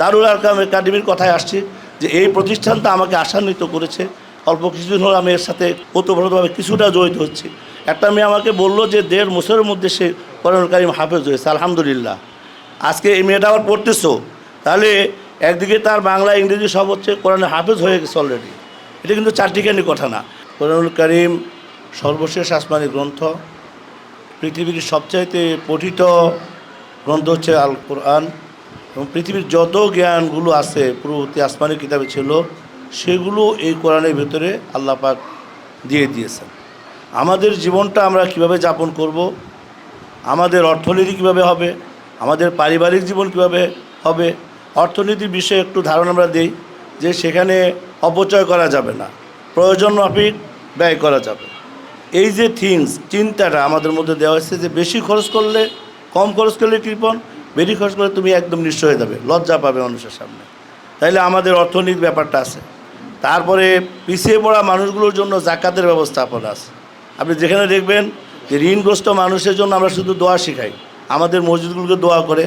দারুল আরকাম একাডেমির কথায় আসছি যে এই প্রতিষ্ঠানটা আমাকে আশান্বিত করেছে। অল্প কিছুদিন হলো আমি এর সাথে ওতপ্রোতভাবে কিছুটা জড়িত হচ্ছি। একটা মেয়ে আমাকে বলল যে দেড় বছরের মধ্যে সে করণ কারিম হাফেজ হয়েছে, আলহামদুলিল্লাহ। আজকে এই মেয়েটা আবার পড়তেছো? তাহলে একদিকে তার বাংলা, ইংরেজি সব হচ্ছে কোরআনে হাফেজ হয়ে গেছে অলরেডি এটা কিন্তু চারটিখানি কথা না। কোরআনুল করিম সর্বশেষ আসমানি গ্রন্থ। পৃথিবীর সবচাইতে পঠিত গ্রন্থ হচ্ছে আল কোরআন এবং পৃথিবীর যত জ্ঞানগুলো আছে পূর্ববর্তী আসমানি কিতাবে ছিল, সেগুলো এই কোরআনের ভেতরে আল্লাহ পাক দিয়ে দিয়েছেন। আমাদের জীবনটা আমরা কীভাবে যাপন করব? আমাদের অর্থনীতি কীভাবে হবে? আমাদের পারিবারিক জীবন কীভাবে হবে? অর্থনীতির বিষয়ে একটু ধারণা আমরা দিই যে সেখানে অপচয় করা যাবে না, প্রয়োজন মাফিক ব্যয় করা যাবে। এই যে থিংস চিন্তাটা আমাদের মধ্যে দেওয়া হয়েছে যে বেশি খরচ করলে, কম খরচ করলে কৃপণ বেশি খরচ করে তুমি একদম নিঃস্ব হয়ে যাবে, লজ্জা পাবে মানুষের সামনে। তাইলে আমাদের অর্থনীতির ব্যাপারটা আছে। তারপরে পিছিয়ে পড়া মানুষগুলোর জন্য জাকাতের ব্যবস্থাপনা আছে। আপনি যেখানে দেখবেন যে ঋণগ্রস্ত মানুষের জন্য আমরা শুধু দোয়া শেখাই। আমাদের মসজিদগুলোকে দোয়া করে,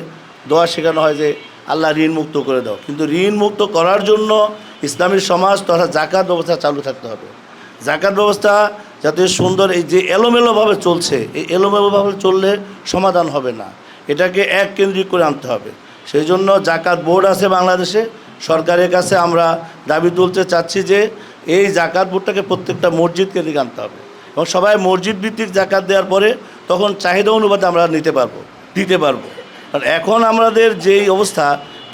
দোয়া শেখানো হয় যে আল্লাহ ঋণ মুক্ত করে দাও। কিন্তু ঋণ মুক্ত করার জন্য ইসলামী সমাজ তথা জাকাত ব্যবস্থা চালু থাকতে হবে। জাকাত ব্যবস্থা যাতে সুন্দর এই যে এলোমেলোভাবে চলছে, এই এলোমেলোভাবে চললে সমাধান হবে না। এটাকে এক কেন্দ্রিক করে আনতে হবে। সেই জন্য জাকাত বোর্ড আছে বাংলাদেশে। সরকারের কাছে আমরা দাবি তুলতে চাচ্ছি যে এই জাকাত বোর্ডটাকে প্রত্যেকটা মসজিদ কেন্দ্রিক আনতে হবে। এবং সবাই মসজিদ ভিত্তিক জাকাত দেওয়ার পরে তখন চাহিদা অনুপাতে আমরা নিতে পারব, দিতে পারব। কারণ এখন আমাদের যেই অবস্থা,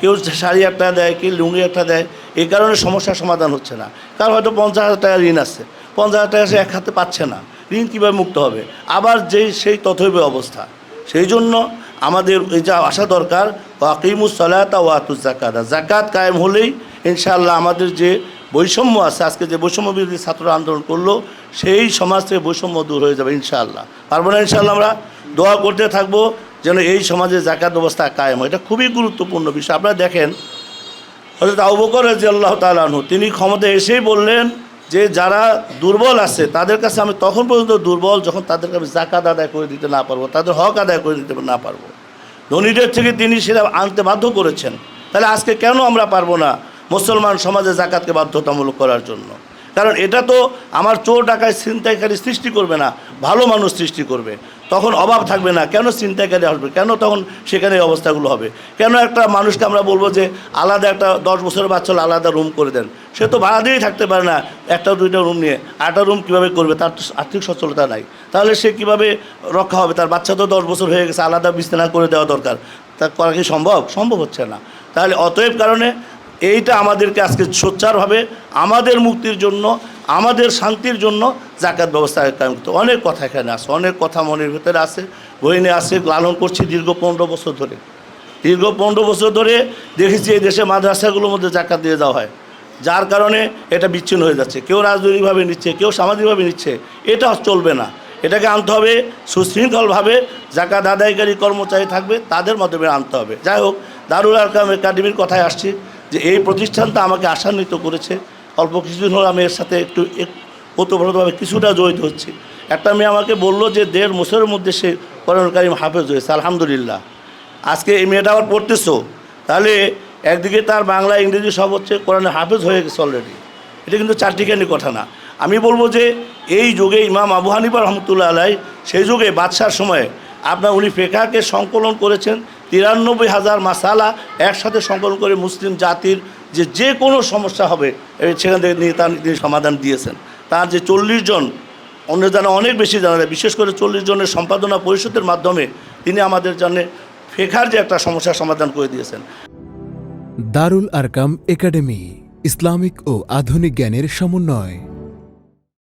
কেউ শাড়ি একটা দেয় কেউ লুঙ্গি একটা দেয় এই কারণে সমস্যার সমাধান হচ্ছে না। কারণ হয়তো পঞ্চাশ হাজার টাকা ঋণ আছে, পঞ্চাশ হাজার টাকা সে এক হাতে পাচ্ছে না। ঋণ কীভাবে মুক্ত হবে? আবার যেই, সেই তথৈব অবস্থা। সেই জন্য আমাদের এই যা আসা দরকার, ওয়াকিমুস সলাতা ওয়াতুস জাকাত জাকাত কায়েম হলেই ইনশাআল্লাহ আমাদের যে বৈষম্য আছে, আজকে যে বৈষম্য বিরোধী ছাত্র আন্দোলন করল, সেই সমাজ থেকে বৈষম্য দূর হয়ে যাবে ইনশাআল্লাহ। পারব না ইনশাআল্লাহ আমরা দোয়া করতে থাকব যেন এই সমাজে জাকাত ব্যবস্থা কায়েম হয়। এটা খুবই গুরুত্বপূর্ণ বিষয়। আপনারা দেখেন হজরত আবু বকর রাজি আল্লাহ তালাহু তিনি ক্ষমতায় এসেই বললেন যে যারা দুর্বল আছে, তাদের কাছে আমি তখন পর্যন্ত দুর্বল যখন তাদেরকে আমি জাকাত আদায় করে দিতে না পারব, তাদের হক আদায় করে দিতে না পারব। ধনীদের থেকে তিনি সেটা আনতে বাধ্য করেছেন। তাহলে আজকে কেন আমরা পারব না মুসলমান সমাজে জাকাতকে বাধ্যতামূলক করার জন্য? কারণ এটা তো আমার চোর ডাকায় ছিনতাইকারী সৃষ্টি করবে না, ভালো মানুষ সৃষ্টি করবে। তখন অভাব থাকবে না, কেন ছিনতাইকারী আসবে? কেন তখন সেখানে অবস্থাগুলো হবে? কেন একটা মানুষকে আমরা বলব যে আলাদা একটা দশ বছরের বাচ্চা আলাদা রুম করে দেন? সে তো ভাড়া দিয়েই থাকতে পারে না, একটা দুইটা রুম নিয়ে। আটটা রুম কীভাবে করবে? তার আর্থিক সচ্ছলতা নাই। তাহলে সে কীভাবে রক্ষা হবে? তার বাচ্চা তো দশ বছর হয়ে গেছে, আলাদা বিছানা করে দেওয়া দরকার। তা করা কি সম্ভব? সম্ভব হচ্ছে না। তাহলে অতএব কারণে এইটা আমাদেরকে আজকে সোচ্চারভাবে আমাদের মুক্তির জন্য, আমাদের শান্তির জন্য জাকাত ব্যবস্থা কায়েম করতে অনেক কথা এখানে আছে, অনেক কথা মনের ভিতরে আছে, বইনে আছে, লালন করছি দীর্ঘ পনেরো বছর ধরে। দীর্ঘ পনেরো বছর ধরে দেখেছি এই দেশে মাদ্রাসাগুলোর মধ্যে জাকাত দিয়ে দেওয়া হয়। যার কারণে এটা বিচ্ছিন্ন হয়ে যাচ্ছে। কেউ রাজনৈতিকভাবে নিচ্ছে, কেউ সামাজিকভাবে নিচ্ছে, এটা চলবে না। এটাকে আনতে হবে সুশৃঙ্খলভাবে জাকাত আদায়কারী কর্মচারী থাকবে, তাদের মাধ্যমে আনতে হবে। যাই হোক, দারুল আরকাম একাডেমির কথায় আসছি। যে এই প্রতিষ্ঠানটা আমাকে আশান্বিত করেছে। অল্প কিছুদিন হলো আমি এর সাথে একটু এক- ওতপ্রোতভাবে কিছুটা জড়িত হচ্ছি। একটা মেয়ে আমাকে বলল যে দেড় বছরের মধ্যে সে করণ কারিম হাফেজ হয়েছে, আলহামদুলিল্লাহ। আজকে এই মেয়েটা আবার পড়তেছো? তাহলে একদিকে তার বাংলা, ইংরেজি সব হচ্ছে কোরআনে হাফেজ হয়ে গেছে অলরেডি এটা কিন্তু চারটিখানি কথা না। আমি বলব যে এই যুগে ইমাম আবু হানিফা রহমতুল্লাহ আলাই সেই যুগে বাদশার সময়ে আপনার উনি ফেকাকে সংকলন করেছেন, তিরানব্বই হাজার মাসালা একসাথে সংকলন করে মুসলিম জাতির যে যে কোনো সমস্যা হবে সেখান থেকে নিয়ে তার তিনি সমাধান দিয়েছেন। তার যে চল্লিশ জন, অন্য জানা অনেক বেশি জানা যায়, বিশেষ করে চল্লিশ জনের সম্পাদনা পরিষদের মাধ্যমে তিনি আমাদের জন্য ফেকার যে একটা সমস্যার সমাধান করে দিয়েছেন। দারুল আরকাম একাডেমি, ইসলামিক ও আধুনিক জ্ঞানের সমন্বয়।